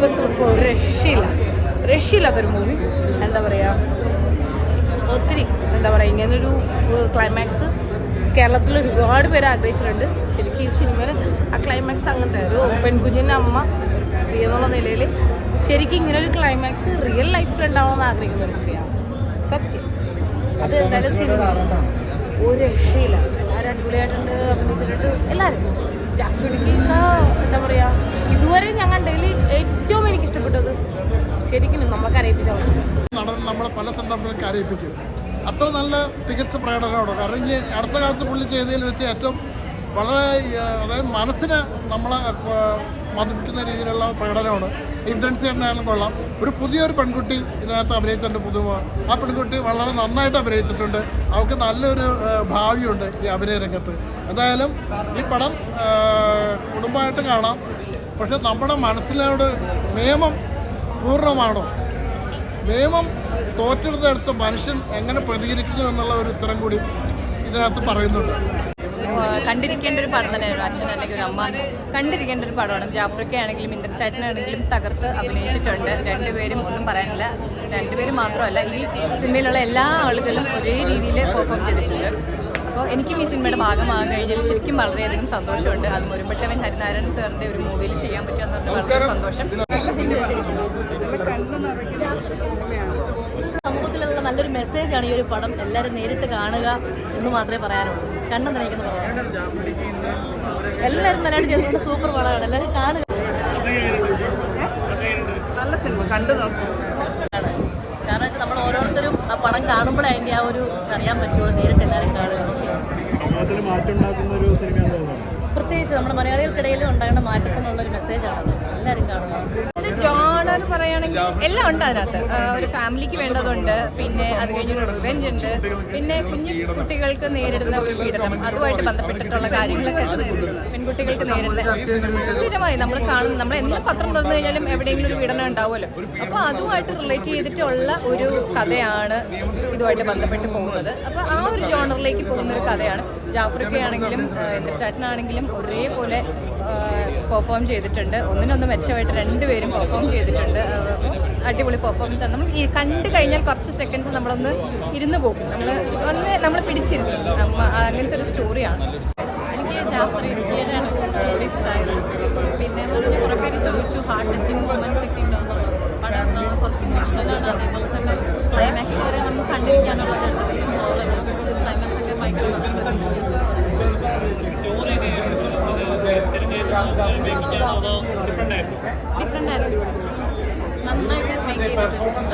Purpose ഒരു രക്ഷയില്ല രക്ഷയില്ലാത്തൊരു movie എന്താ പറയുക ഒത്തിരി എന്താ പറയുക ഇങ്ങനൊരു ക്ലൈമാക്സ് കേരളത്തിൽ ഒരുപാട് പേര് ആഗ്രഹിച്ചിട്ടുണ്ട്. ശരിക്കും ഈ സിനിമയിൽ ആ ക്ലൈമാക്സ് അങ്ങനത്തെ ഒരു പെൺകുഞ്ഞിന്റെ അമ്മ സ്ത്രീ എന്നുള്ള നിലയിൽ ശരിക്കും ഇങ്ങനൊരു ക്ലൈമാക്സ് റിയൽ ലൈഫിൽ ഉണ്ടാവണമെന്ന് ആഗ്രഹിക്കുന്ന ഒരു സ്ത്രീയാണ്. സത്യം. അത് എന്തായാലും സിനിമ ഒരു രക്ഷയില്ല. എല്ലാവരും അടിപൊളിയായിട്ടുണ്ട്. അഭിനയിച്ചിട്ടുണ്ട്. എല്ലാവരും. ശരിക്കും നമുക്ക് അറിയിപ്പിച്ചു നമ്മളെ പല സന്ദർഭങ്ങളും കരയിപ്പിക്കും അത്ര നല്ല തികച്ച പ്രകടനമാണ്? കാരണം ഈ അടുത്ത കാലത്ത് പുള്ളി ചെയ്തതിൽ വെച്ച് ഏറ്റവും വളരെ അതായത് മനസ്സിനെ നമ്മളെ മതിപ്പിക്കുന്ന രീതിയിലുള്ള പ്രകടനമാണ്. ഇന്ദ്രൻസി എന്നായാലും കൊള്ളാം. ഒരു പുതിയൊരു പെൺകുട്ടി ഇതിനകത്ത് അഭിനയിച്ചിട്ടുണ്ട് പുതുമ. ആ പെൺകുട്ടി വളരെ നന്നായിട്ട് അഭിനയിച്ചിട്ടുണ്ട്. അവൾക്ക് നല്ലൊരു ഭാവിയുണ്ട് ഈ അഭിനയ രംഗത്ത്. എന്തായാലും ഈ പടം കുടുംബമായിട്ട് കാണാം. പക്ഷെ നമ്മുടെ മനസ്സിലോട് നിയമം പൂർണമാണോ നിയമം തോറ്റെടുത്തെടുത്ത് മനുഷ്യൻ എങ്ങനെ പ്രതികരിക്കുന്നു എന്നുള്ള ഒരു ഉത്തരം കൂടി ഇതിനകത്ത് പറയുന്നുണ്ട്. കണ്ടിരിക്കേണ്ട ഒരു പടം തന്നെയായിരുന്നു അച്ഛൻ അല്ലെങ്കിൽ ഒരു അമ്മ. കണ്ടിരിക്കേണ്ട ഒരു പടമാണ്. ജാഫ്രിക്ക ആണെങ്കിലും ഇന്ദ്രചാറ്റനാണെങ്കിലും തകർത്ത് അഭിനയിച്ചിട്ടുണ്ട്. രണ്ടുപേരും ഒന്നും പറയാനില്ല. രണ്ടുപേരും മാത്രമല്ല ഈ സിനിമയിലുള്ള എല്ലാ ആളുകളും ഒരേ രീതിയിൽ പെർഫോം ചെയ്തിട്ടുണ്ട്. അപ്പോൾ എനിക്കും ഈ സിനിമയുടെ ഭാഗമാകാൻ കഴിഞ്ഞാൽ ശരിക്കും വളരെയധികം സന്തോഷമുണ്ട്. അത് മുരുമ്പട്ടവൻ ഹരിനാരായണൻ സാറിന്റെ ഒരു മൂവിയിൽ ചെയ്യാൻ പറ്റുക വളരെ സന്തോഷം. സമൂഹത്തിലുള്ള നല്ലൊരു മെസ്സേജാണ് ഈ ഒരു പടം എല്ലാവരും നേരിട്ട് കാണുക എന്ന് മാത്രമേ പറയാനുള്ളൂ. കണ്ണം നനയ്ക്കുന്ന പറയാം എല്ലാവരും നല്ലതായിട്ട് ചെയ്തിട്ടുണ്ട് സൂപ്പർ പടമാണ്. എല്ലാവരും കാണുക. നല്ല സിനിമ കണ്ടു നോക്കും. ആണ് കാരണം വെച്ചാൽ നമ്മൾ ഓരോരുത്തരും ആ പടം കാണുമ്പോഴേ അതിന്റെ ആ ഒരു അറിയാൻ പറ്റുള്ളൂ നേരിട്ട് എല്ലാവരും കാണുക. സമൂഹത്തിൽ മാറ്റം ഉണ്ടാക്കുന്ന ഒരു സിനിമ തോന്നുന്നു? പ്രത്യേകിച്ച് നമ്മുടെ മലയാളികൾക്കിടയിൽ ഉണ്ടാകേണ്ട മാറ്റത്തിനുള്ള ഒരു മെസ്സേജാണ് എല്ലാവരും കാണുക. പറയുകയാണെങ്കിൽ എല്ലാം ഉണ്ട് അതിനകത്ത്. ഒരു ഫാമിലിക്ക് വേണ്ടതുണ്ട്. പിന്നെ അത് കഴിഞ്ഞ് റിവെഞ്ച് ഉണ്ട്. പിന്നെ കുഞ്ഞു കുട്ടികൾക്ക് നേരിടുന്ന ഒരു പീഡനം. അതുമായിട്ട് ബന്ധപ്പെട്ടിട്ടുള്ള കാര്യങ്ങളൊക്കെ പെൺകുട്ടികൾക്ക് നേരിടുന്ന സ്ഥിരമായി നമ്മൾ കാണുന്ന നമ്മൾ എന്ത് പത്രം തുറന്നു കഴിഞ്ഞാലും എവിടെയെങ്കിലും ഒരു പീഡനം ഉണ്ടാവുമല്ലോ. അപ്പോൾ അതുമായിട്ട് റിലേറ്റ് ചെയ്തിട്ടുള്ള ഒരു കഥയാണ് ഇതുമായിട്ട് ബന്ധപ്പെട്ട് പോകുന്നത്. അപ്പോൾ ആ ഒരു ജോണറിലേക്ക് പോകുന്ന ഒരു കഥയാണ്. ജാഫ്രിക്കയാണെങ്കിലും എന്ത്രചാട്ടനാണെങ്കിലും ഒരേപോലെ പെർഫോം ചെയ്തിട്ടുണ്ട്. ഒന്നിനൊന്ന് മെച്ചമായിട്ട് രണ്ടുപേരും പെർഫോം ചെയ്തിട്ടുണ്ട്. അടിപൊളി പെർഫോമൻസ് ആണ്. നമ്മൾ ഈ കണ്ടു കഴിഞ്ഞാൽ കുറച്ച് സെക്കൻഡ്സ് നമ്മളൊന്ന് ഇരുന്ന് പോകും. നമ്മൾ ഒന്ന് നമ്മൾ പിടിച്ചിരുന്നു. അങ്ങനത്തെ ഒരു സ്റ്റോറിയാണ്. എനിക്ക് ജാഫർ ഇഷ്ടമായത് പിന്നെ കുറേ പേര് ചോദിച്ചു ഹാർട്ട് ടച്ചിങ് മൊമെന്റ്സ് ഒക്കെ ഉണ്ടോ എന്നുള്ളത് പടം കുറച്ച് ഇമോഷണലാണ്. അതേപോലെ തന്നെ ക്ലൈമാക്സ് വരെ നമുക്ക് കണ്ടിരിക്കാനുള്ളതുണ്ട് ക്ലൈമാക്സ് ഒക്കെ ഭയങ്കര ഡിഫറെന്റ് ആയിരുന്നു. നന്നായിട്ട് മേക്ക് ചെയ്തിട്ടുണ്ട്